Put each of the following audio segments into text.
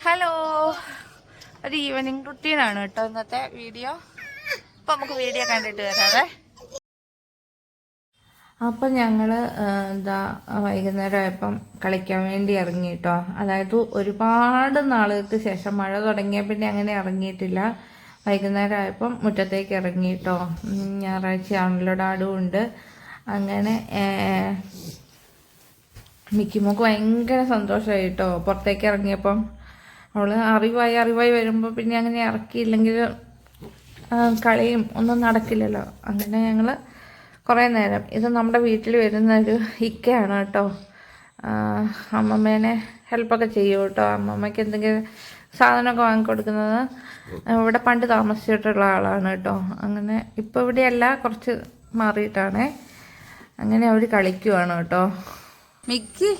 Hello ഒരു evening റുട്ടീനാണ് കേട്ടോ ഇന്നത്തെ വീഡിയോ അപ്പൊ നമുക്ക് വീഡിയോ കണ്ടിട്ട് വരാവേ. അപ്പം ഞങ്ങൾ എന്താ വൈകുന്നേരം ആയപ്പം കളിക്കാൻ വേണ്ടി ഇറങ്ങി കേട്ടോ. അതായത് ഒരുപാട് നാളുകൾക്ക് ശേഷം മഴ തുടങ്ങിയ പിന്നെ അങ്ങനെ ഇറങ്ങിയിട്ടില്ല. വൈകുന്നേരം ആയപ്പം മുറ്റത്തേക്ക് ഇറങ്ങി കേട്ടോ. ഉം, ഞായറാഴ്ചയാണല്ലോ ഡാഡും ഉണ്ട്. അങ്ങനെ മിക്കിമോക്ക് ഭയങ്കര സന്തോഷമായി കേട്ടോ. പുറത്തേക്ക് ഇറങ്ങിയപ്പം അവൾ അറിവായി അറിവായി വരുമ്പോൾ പിന്നെ അങ്ങനെ ഇറക്കിയില്ലെങ്കിൽ കളയും ഒന്നും നടക്കില്ലല്ലോ. അങ്ങനെ ഞങ്ങൾ കുറേ നേരം. ഇത് നമ്മുടെ വീട്ടിൽ വരുന്ന ഒരു ഇക്കയാണ് കേട്ടോ. അമ്മമ്മേനെ ഹെൽപ്പൊക്കെ ചെയ്യും കേട്ടോ. അമ്മമ്മയ്ക്ക് എന്തെങ്കിലും സാധനമൊക്കെ വാങ്ങിക്കൊടുക്കുന്നത്. ഇവിടെ പണ്ട് താമസിച്ചിട്ടുള്ള ആളാണ് കേട്ടോ. അങ്ങനെ ഇപ്പോൾ ഇവിടെയല്ല കുറച്ച് മാറിയിട്ടാണേ. അങ്ങനെ അവർ കളിക്കുവാണ് കേട്ടോ. മിക്കി?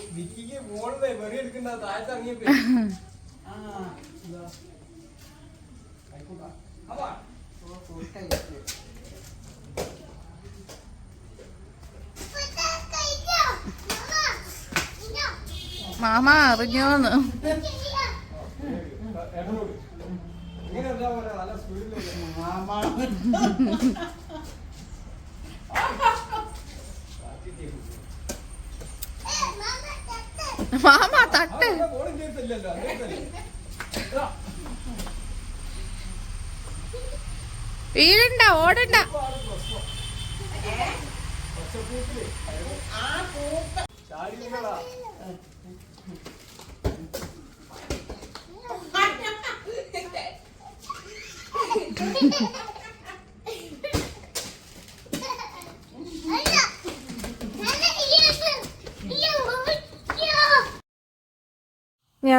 മാമ അറിഞ്ഞോന്ന് മാമ തട്ട് വീഴണ്ട ഓടണ്ട. Ha ha നിന്നടാ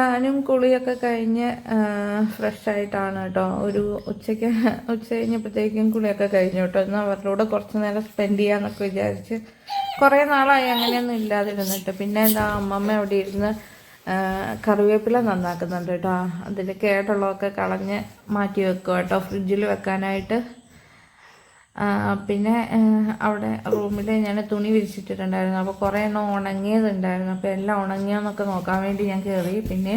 ഞാനും കുളിയൊക്കെ കഴിഞ്ഞ് ഫ്രഷ് ആയിട്ടാണ് കേട്ടോ ഒരു ഉച്ചയ്ക്ക് ഉച്ച കഴിഞ്ഞപ്പോഴത്തേക്കും കുളിയൊക്കെ കഴിഞ്ഞു കേട്ടോ എന്നാൽ അവരുടെ കൂടെ കുറച്ച് നേരം സ്പെൻഡ് ചെയ്യാന്നൊക്കെ വിചാരിച്ച് കുറേ നാളായി അങ്ങനെയൊന്നും ഇല്ലാതിരുന്നിട്ട്. പിന്നെ എന്താ അമ്മമ്മ അവിടെ ഇരുന്ന് കറിവേപ്പില നന്നാക്കുന്നുണ്ട് കേട്ടോ അതിൽ കേടുള്ളതൊക്കെ കളഞ്ഞ് മാറ്റി വെക്കുക കേട്ടോ ഫ്രിഡ്ജിൽ വെക്കാനായിട്ട്. പിന്നെ അവിടെ റൂമിൽ ഞാൻ തുണി വിരിച്ചിട്ടിട്ടുണ്ടായിരുന്നു. അപ്പോൾ കുറേ എണ്ണം ഉണങ്ങിയതുണ്ടായിരുന്നു. അപ്പോൾ എല്ലാം ഉണങ്ങിയോന്നൊക്കെ നോക്കാൻ വേണ്ടി ഞാൻ കയറി പിന്നെ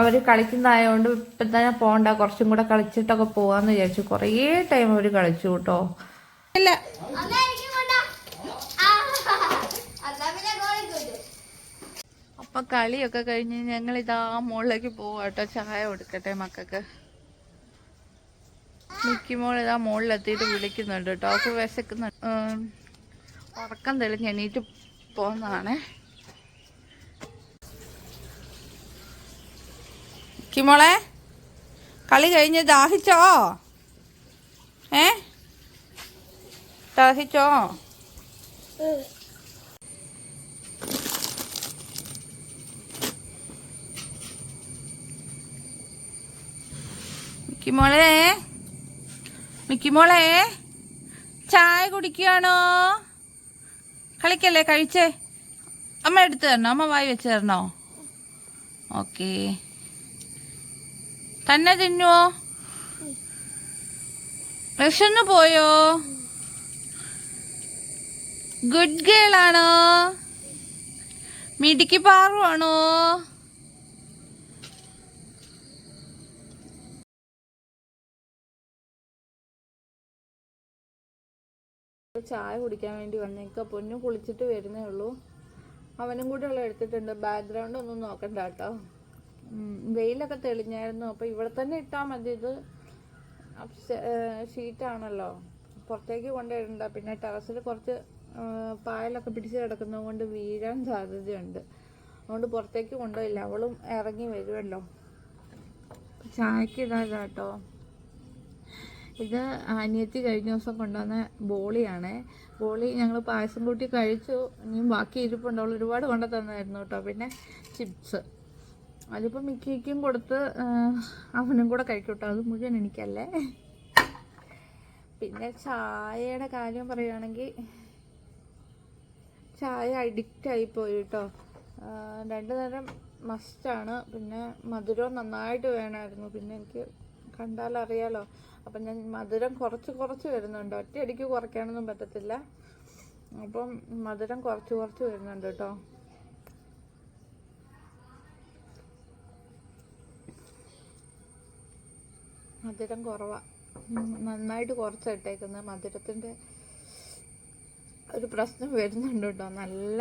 അവർ കളിക്കുന്നതായതുകൊണ്ട് ഇപ്പം തന്നെ പോകണ്ട കുറച്ചും കൂടെ കളിച്ചിട്ടൊക്കെ പോകാമെന്ന് വിചാരിച്ചു. കുറേ ടൈം അവർ കളിച്ചു കേട്ടോ. ഇല്ല അപ്പം കളിയൊക്കെ കഴിഞ്ഞ് ഞങ്ങൾ ഇതാ മുകളിലേക്ക് പോവാട്ടോ. ചായ കൊടുക്കട്ടെ മക്കൾക്ക്. മിക്കി മോൾ ഇതാ മുകളിലെത്തിയിട്ട് വിളിക്കുന്നുണ്ട് കേട്ടോ. അവൾക്ക് വിശക്കുന്ന ഉറക്കം തെളിഞ്ഞ് എണീറ്റ് പോന്നതാണേ കിമോളെ കളി കഴിഞ്ഞ് ദാഹിച്ചോ? ഏ? ദാഹിച്ചോ? മിക്കിമോളെ മിക്കിമോളെ ചായ കുടിക്കുകയാണോ കളിക്കല്ലേ കഴിച്ചേ. അമ്മ എടുത്തു തരണോ? അമ്മ വായി വെച്ച് തരണോ? ഓക്കെ. തന്നെ തിന്നുവോ? വിഷന്ന് പോയോ? ഗുഡ് ഗേൾ ആണോ മിടുക്കി പാറുവാണോ? ചായ കുടിക്കാൻ വേണ്ടി വന്നേക്ക. പൊന്നു കുളിച്ചിട്ട് വരുന്നേ ഉള്ളൂ. അവനും കൂടെ ഉള്ള എടുത്തിട്ടുണ്ട്. ബാക്ക്ഗ്രൗണ്ട് ഒന്നും നോക്കണ്ട കേട്ടോ. വെയിലൊക്കെ തെളിഞ്ഞായിരുന്നു. അപ്പൊ ഇവിടെ തന്നെ ഇട്ടാൽ മതി. ഇത് ഷീറ്റാണല്ലോ പുറത്തേക്ക് കൊണ്ടുവരണ്ട. പിന്നെ ടെറസിൽ കുറച്ച് പായലൊക്കെ പിടിച്ച് കിടക്കുന്നത് കൊണ്ട് വീഴാൻ സാധ്യതയുണ്ട്. അതുകൊണ്ട് പുറത്തേക്ക് കൊണ്ടുപോയില്ല. അവളും ഇറങ്ങി വരുമല്ലോ ചായക്ക് ഇതാ കേട്ടോ. ഇത് അനിയത്തി കഴിഞ്ഞ ദിവസം കൊണ്ടുവന്ന ബോളിയാണ്. ബോളി ഞങ്ങൾ പായസം കൂട്ടി കഴിച്ചു. ഇനിയും ബാക്കി ഇരിപ്പുണ്ട്. ഒരുപാട് കൊണ്ടു തന്നായിരുന്നു കേട്ടോ. പിന്നെ ചിപ്സ്. അതിപ്പോൾ മിക്കിക്കും കൊടുത്ത് അവനും കൂടെ കഴിക്കും കേട്ടോ. അത് മുഴുവൻ എനിക്കല്ലേ? പിന്നെ ചായയുടെ കാര്യം പറയുകയാണെങ്കിൽ ചായ അഡിക്റ്റ് ആയിപ്പോയി കേട്ടോ. രണ്ടു നേരം മസ്റ്റാണ് പിന്നെ മധുരവും നന്നായിട്ട് വേണമായിരുന്നു പിന്നെ എനിക്ക് കണ്ടാലറിയാലോ. അപ്പം ഞാൻ മധുരം കുറച്ച് കുറച്ച് വരുന്നുണ്ട്. ഒറ്റയടിക്ക് കുറയ്ക്കാനൊന്നും പറ്റത്തില്ല. അപ്പം മധുരം കുറച്ച് കുറച്ച് വരുന്നുണ്ട് കേട്ടോ. മധുരം കുറവാണ് നന്നായിട്ട് കുറച്ചിട്ടേക്കുന്നത് മധുരത്തിന്റെ ഒരു പ്രശ്നം വരുന്നുണ്ട് കേട്ടോ. നല്ല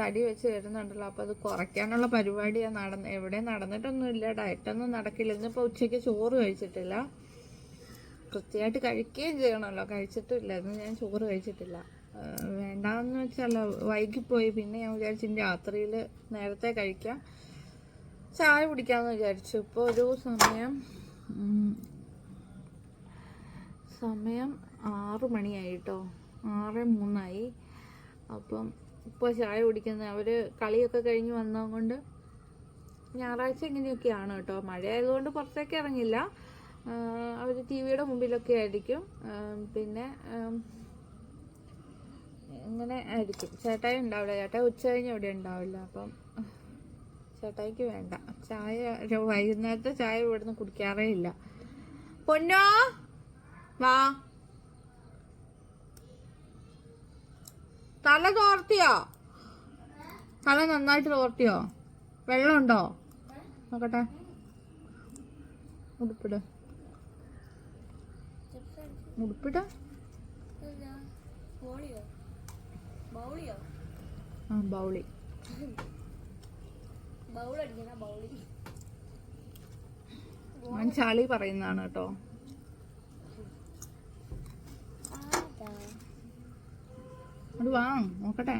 തടി വെച്ച് വരുന്നുണ്ടല്ലോ. അപ്പോൾ അത് കുറയ്ക്കാനുള്ള പരിപാടിയാണ് നടന്ന് എവിടെ നടന്നിട്ടൊന്നുമില്ല. ഡയറ്റൊന്നും നടക്കില്ല. ഇന്നിപ്പോൾ ഉച്ചയ്ക്ക് ചോറ് കഴിച്ചിട്ടില്ല. കൃത്യമായിട്ട് കഴിക്കുകയും ചെയ്യണമല്ലോ. കഴിച്ചിട്ടില്ല. ഇന്ന് ഞാൻ ചോറ് കഴിച്ചിട്ടില്ല. വേണ്ടാന്ന് വെച്ചല്ല വൈകിപ്പോയി. പിന്നെ ഞാൻ വിചാരിച്ചു രാത്രിയിൽ നേരത്തെ കഴിക്കാം. ചായ കുടിക്കാമെന്ന് വിചാരിച്ചു. ഇപ്പോൾ ഒരു സമയം സമയം ആറ് മണിയായി കേട്ടോ ആറ് മൂന്നായി. അപ്പം ഇപ്പോൾ ചായ കുടിക്കുന്നത് അവർ കളിയൊക്കെ കഴിഞ്ഞ് വന്നതുകൊണ്ട് ഞായറാഴ്ച ഇങ്ങനെയൊക്കെയാണ് കേട്ടോ. മഴ ആയതുകൊണ്ട് പുറത്തേക്ക് ഇറങ്ങില്ല. അവർ ടി വിയുടെ മുമ്പിലൊക്കെ ആയിരിക്കും. പിന്നെ ഇങ്ങനെ ആയിരിക്കും. ചേട്ടായി ഉണ്ടാവില്ല. ചേട്ടായി ഉച്ച കഴിഞ്ഞ് ഇവിടെ ഉണ്ടാവില്ല. അപ്പം ചേട്ടായിക്ക് വേണ്ട. ചായ വൈകുന്നേരത്തെ ചായ ഇവിടുന്ന് കുടിക്കാറേ ഇല്ല. പൊന്നോ? വാ. തല തോർത്തിയോ തല നന്നായിട്ട് തോർത്തിയോ വെള്ളമുണ്ടോ? നോക്കട്ടെ. ഉടുപ്പിട്. ഉടുപ്പിട് ആ ബൗളി. ഞാൻ ചളി പറയുന്നതാണ് കേട്ടോ. അത്. വാ നോക്കട്ടെ.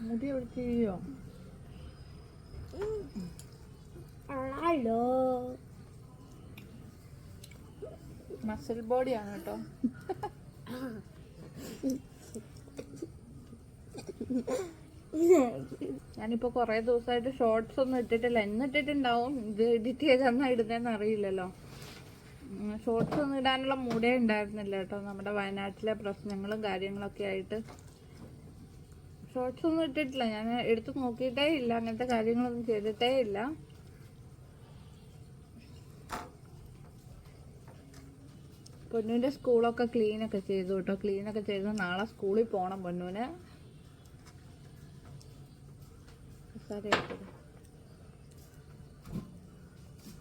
മുടി എവിടെ ചെയ്യോ ഹലോ മസിൽ ബോഡിയാണ് കേട്ടോ. ഞാനിപ്പോ കൊറേ ദിവസമായിട്ട് ഷോർട്സ് ഒന്നും ഇട്ടിട്ടില്ല. എന്ന് ഇട്ടിട്ടുണ്ടാവും. ഇത് എഡിറ്റ് ചെയ്ത് എന്നാ ഇടുന്നതെന്ന് അറിയില്ലല്ലോ. ഷോർട്സ് ഒന്നും ഇടാനുള്ള മൂടേ ഉണ്ടായിരുന്നില്ല കേട്ടോ. നമ്മുടെ വയനാട്ടിലെ പ്രശ്നങ്ങളും കാര്യങ്ങളൊക്കെ ആയിട്ട്. ഷോർട്സ് ഒന്നും ഇട്ടിട്ടില്ല. ഞാൻ എടുത്തു നോക്കിയിട്ടേ ഇല്ല. അങ്ങനത്തെ കാര്യങ്ങളൊന്നും ചെയ്തിട്ടേ ഇല്ല. പൊന്നുവിന്റെ സ്കൂളൊക്കെ ക്ലീനൊക്കെ ചെയ്തു കേട്ടോ ക്ലീനൊക്കെ ചെയ്ത് നാളെ സ്കൂളിൽ പോകണം പൊന്നുവിന്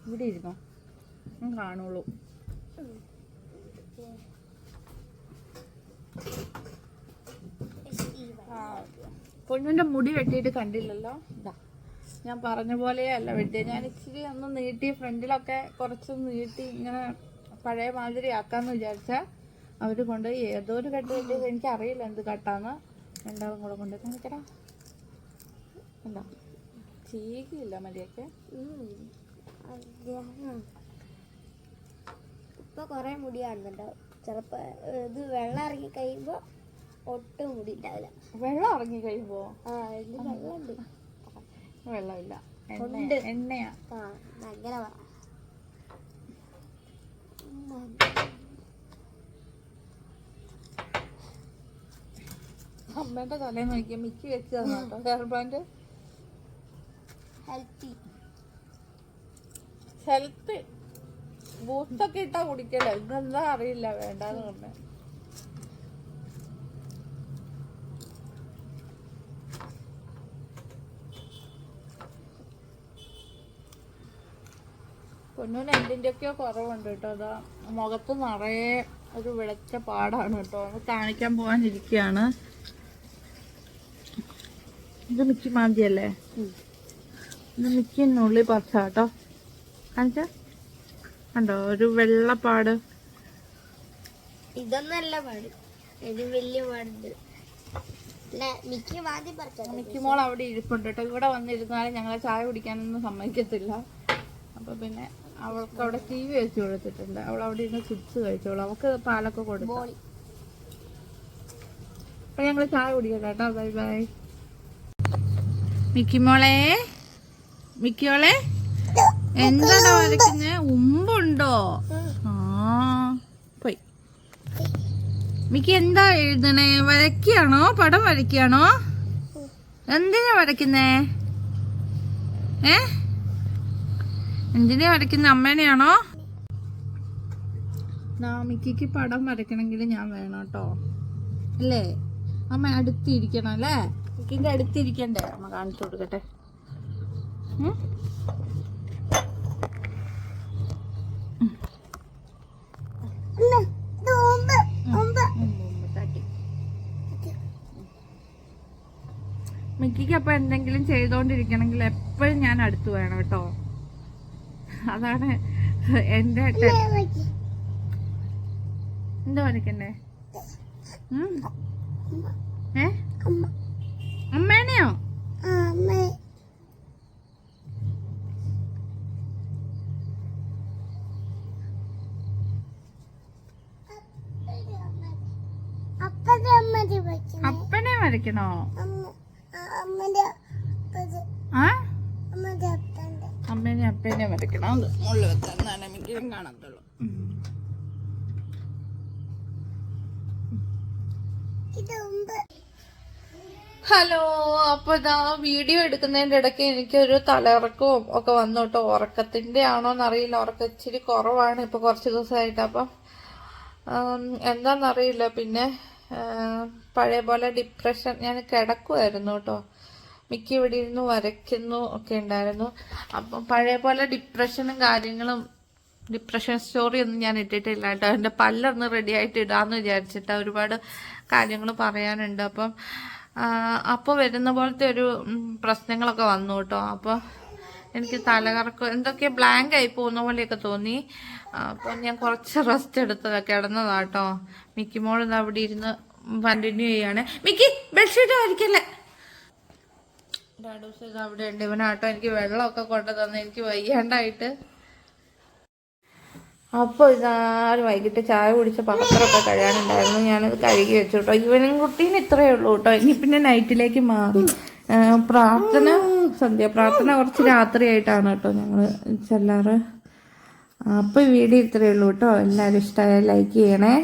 ഇവിടെ ഇരുന്നോ? കാണുള്ളൂ. പൊന്നുവിന്റെ മുടി വെട്ടിയിട്ട് കണ്ടില്ലല്ലോ? ഇതാ. ഞാൻ പറഞ്ഞ പോലെയല്ല വെട്ടിയത് ഞാൻ ഇച്ചിരി ഒന്ന് നീട്ടി ഫ്രണ്ടിലൊക്കെ കുറച്ച് നീട്ടി ഇങ്ങനെ പഴയ മാതിരി ആക്കാന്ന് വിചാരിച്ച അവർ കൊണ്ട് ഏതോ ഒരു കട്ട് കിട്ടിയത് എനിക്ക് അറിയില്ല എന്ത് കട്ടാന്ന്. രണ്ടാളും കൂടെ കൊണ്ട് കാണിക്കടാ. എന്താ ചീകിയില്ല മതിയൊക്കെ. ഇപ്പൊ കൊറേ മുടി കാണുന്നുണ്ടോ ചെലപ്പോ ഇത് വെള്ളം ഇറങ്ങി കഴിയുമ്പോ ഒട്ടും മുടി ഉണ്ടാവില്ല വെള്ളം ഇറങ്ങി കഴിയുമ്പോ? ആ വെള്ളമുണ്ട് വെള്ളമില്ല. എണ്ണയാ. ഭയങ്കര അമ്മേന്റെ തലേ നോക്കിയ മിക്കി വെച്ച് തന്നു ഹെയർ ബാൻഡ് ഹെൽത്തി ഹെൽത്ത് ബൂസ്റ്റൊക്കെ ഇട്ടാ കുടിക്കല്ലോ? ഇതെന്താ അറിയില്ല. വേണ്ടെന്ന് പറഞ്ഞു. പൊന്നൂന് എന്തിന്റെയൊക്കെയോ കുറവുണ്ട് കേട്ടോ. അതാ മുഖത്ത് നിറയെ ഒരു വിളച്ച പാടാണ് കേട്ടോ. അത് കാണിക്കാൻ പോകാനിരിക്കുകയാണ് ഇത് മിക്കി മാന്തിയല്ലേ? ഇത് മിക്കിന്നുള്ളിൽ പച്ച കേട്ടോ. കാണിച്ച? കണ്ടോ? ഒരു വെള്ളപ്പാട്. ഇതൊന്നല്ല പാട്. ഇത് വലിയ പാടുണ്ട്. മിക്കി മോൾ അവിടെ ഇരിപ്പുണ്ട് കേട്ടോ. ഇവിടെ വന്നിരുന്നാലും ഞങ്ങളെ ചായ കുടിക്കാനൊന്നും സമ്മതിക്കത്തില്ല. അപ്പൊ പിന്നെ അവൾക്ക് അവിടെ ടി വി വെച്ച് കൊടുത്തിട്ടുണ്ട്. അവൾ അവിടെ ഇരുന്ന് ചിപ്സ് കഴിച്ചോളൂ. അവൾക്ക് പാലൊക്കെ കൊടുത്തു ബോളി. അപ്പൊ ഞങ്ങൾ ചായ കുടിക്കട്ടെ കേട്ടോ. Bye bye. മിക്കിമോളെ മിക്കിയോളെ എന്താണോ വരയ്ക്കുന്നത് ഉമ്പുണ്ടോ? ആ പോയി. മിക്കി എന്താ എഴുതണേ? വരയ്ക്കുകയാണോ? പടം വരയ്ക്കുകയാണോ? എന്തിനാ വരയ്ക്കുന്നേ? ഏ? എന്തിനാ വരയ്ക്കുന്ന? അമ്മേനെയാണോ? നാമിക്ക് പടം വരയ്ക്കണമെങ്കിൽ ഞാൻ വേണം കേട്ടോ. അല്ലേ? അമ്മ അടുത്തിരിക്കണം അല്ലേ? മിക്കിന്റെ അടുത്തിരിക്കണ്ടേ? അമ്മ കാണിച്ചു കൊടുക്കട്ടെ. മിക്കിക്ക് അപ്പൊ എന്തെങ്കിലും ചെയ്തോണ്ടിരിക്കണമെങ്കിൽ എപ്പോഴും ഞാൻ അടുത്ത് വേണം കേട്ടോ. അതാണ് എന്റെ എന്താ വരയ്ക്കണ്ടേ. ഏ? അമ്മേനെയോ അപ്പനെ വരയ്ക്കണോ ആ അമ്മേനെ അപ്പേനെ വരയ്ക്കണം. അത് മുകളിൽ വെച്ചാൽ മിക്കതും കാണത്തുള്ളൂ. ഹലോ അപ്പൊ ഇതാ വീഡിയോ എടുക്കുന്നതിന്റെ ഇടയ്ക്ക് എനിക്കൊരു തലയിറക്കവും ഒക്കെ വന്നു കേട്ടോ. ഉറക്കത്തിന്റെ ആണോന്ന് അറിയില്ല ഉറക്കം ഇച്ചിരി കുറവാണ് ഇപ്പൊ കുറച്ച് ദിവസമായിട്ട്. അപ്പം എന്താണെന്നറിയില്ല. പിന്നെ പഴയ പോലെ ഡിപ്രഷൻ ഞാൻ കിടക്കുമായിരുന്നു കേട്ടോ. മിക്ക ഇവിടെ ഇരുന്ന് വരയ്ക്കുന്നു ഒക്കെ ഉണ്ടായിരുന്നു. അപ്പം പഴയ പോലെ ഡിപ്രഷനും കാര്യങ്ങളും ഡിപ്രഷൻ സ്റ്റോറി ഒന്നും ഞാൻ ഇട്ടിട്ടില്ല കേട്ടോ. എന്റെ പല്ലൊന്ന് റെഡി ആയിട്ട് ഇടാമെന്ന് വിചാരിച്ചിട്ട് ഒരുപാട് കാര്യങ്ങൾ പറയാനുണ്ട്. അപ്പം അപ്പോൾ വരുന്ന പോലത്തെ ഒരു പ്രശ്നങ്ങളൊക്കെ വന്നു കേട്ടോ. അപ്പോൾ എനിക്ക് തലകറക്കം എന്തൊക്കെ ബ്ലാങ്ക് ആയി പോകുന്ന പോലെയൊക്കെ തോന്നി. അപ്പം ഞാൻ കുറച്ച് റെസ്റ്റ് എടുത്തതാ കിടന്നതാട്ടോ മിക്കി മോൾ അവിടെ ഇരുന്ന് കണ്ടിന്യൂ ചെയ്യാണ്. മിക്കി ബെഡ്ഷീറ്റ് വരയ്ക്കല്ലേ ഡാഡൂസ് ഇത് അവിടെ ഉണ്ട് ഇവനാട്ടോ എനിക്ക് വെള്ളമൊക്കെ കൊണ്ടു തന്നെ. എനിക്ക് വയ്യാണ്ടായിട്ട്. അപ്പോൾ ഇതാരും വൈകിട്ട് ചായ കുടിച്ച പാത്രമൊക്കെ കഴിയാനുണ്ടായിരുന്നു ഞാനത് കഴുകി വെച്ചു കേട്ടോ ഇവനും കുട്ടീനും ഇത്രയേ ഉള്ളൂ കേട്ടോ. ഇനി പിന്നെ നൈറ്റിലേക്ക് മാറും. പ്രാർത്ഥന സന്ധ്യ പ്രാർത്ഥന കുറച്ച് രാത്രിയായിട്ടാണ് കേട്ടോ ഞങ്ങൾ ചെല്ലാറ്. അപ്പോൾ വീഡിയോ ഇത്രയേ ഉള്ളൂ കേട്ടോ. എല്ലാവരും ഇഷ്ടമായ ലൈക്ക് ചെയ്യണേ.